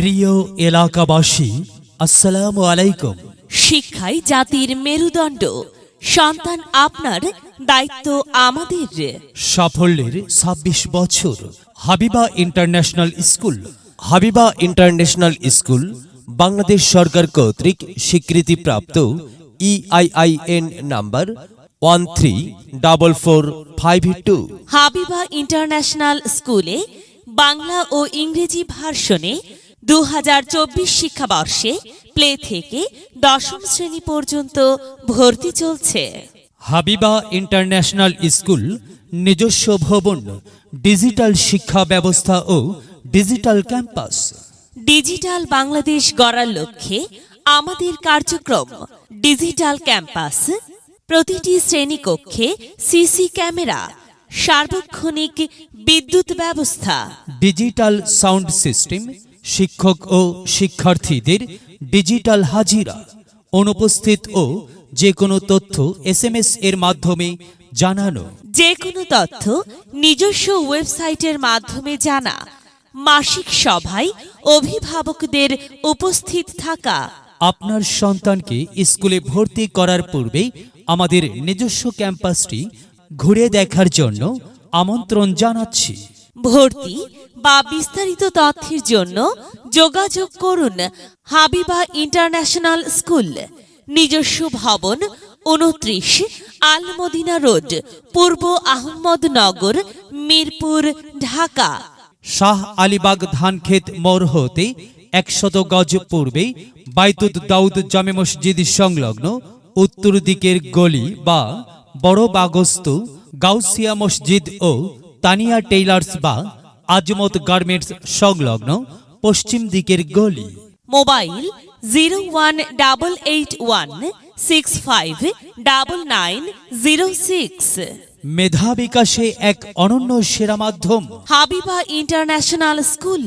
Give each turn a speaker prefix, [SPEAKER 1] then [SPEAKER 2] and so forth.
[SPEAKER 1] প্রিয় এলাকাবাসী আসসালামু আলাইকুম।
[SPEAKER 2] শিক্ষাই জাতির মেরুদণ্ড। সন্তান আপনার দায়িত্ব আমাদের।
[SPEAKER 1] সাফল্যের ছাব্বিশ বছর। Habiba international school.
[SPEAKER 3] Habiba international school Bangladesh সরকার কর্তৃক স্বীকৃতিপ্রাপ্ত E EIIN number one three double four five two
[SPEAKER 2] Habiba international স্কুলে বাংলা ও ইংরেজি ভার্সনে দু হাজার চব্বিশ শিক্ষাবর্ষে প্লে থেকে দশম শ্রেণি পর্যন্ত ভর্তি চলছে।
[SPEAKER 1] হাবিবা ইন্টারন্যাশনাল স্কুল নিজস্ব ভবন ডিজিটাল শিক্ষা ব্যবস্থা ও ডিজিটাল ক্যাম্পাস।
[SPEAKER 2] ডিজিটাল বাংলাদেশ গড়ার লক্ষ্যে আমাদের কার্যক্রম ডিজিটাল ক্যাম্পাস। প্রতিটি শ্রেণীকক্ষে সিসি ক্যামেরা সার্বক্ষণিক বিদ্যুৎ ব্যবস্থা।
[SPEAKER 1] ডিজিটাল সাউন্ড সিস্টেম শিক্ষক ও শিক্ষার্থীদের ডিজিটাল হাজিরা অনুপস্থিত ও যে কোনো তথ্য এসএমএস এর মাধ্যমে জানানো।
[SPEAKER 2] যে কোনো তথ্য নিজস্ব ওয়েবসাইটের মাধ্যমে জানা মাসিক সভায় অভিভাবকদের উপস্থিত থাকা।
[SPEAKER 1] আপনার সন্তানকে স্কুলে ভর্তি করার পূর্বে আমাদের নিজস্ব ক্যাম্পাসটি ঘুরে দেখার জন্য আমন্ত্রণ জানাচ্ছি।
[SPEAKER 2] ভর্তি বা বিস্তারিত তথ্যের জন্য যোগাযোগ করুন হাবিবা ইন্টারন্যাশনাল স্কুল, নিজস্ব ভবন, উনত্রিশ আলমদিনা রোড, পূর্ব আহমদনগর, মিরপুর, ঢাকা।
[SPEAKER 1] শাহ আলীবাগ ধানক্ষেত মোড় হতে একশত গজ পূর্বে বাইতুদ দাউদ জামে মসজিদ সংলগ্ন উত্তর দিকের গলি বা বড় বাগস্তু গাউসিয়া মসজিদ ও তানিয়া টেইলার্স বা আজমত গার্মেন্টস সংলগ্ন পশ্চিম দিকের গলি।
[SPEAKER 2] Mobile zero one double eight one six five double nine zero six.
[SPEAKER 1] মেধা বিকাশে এক অনন্য সেরা মাধ্যম।
[SPEAKER 2] Habiba international school.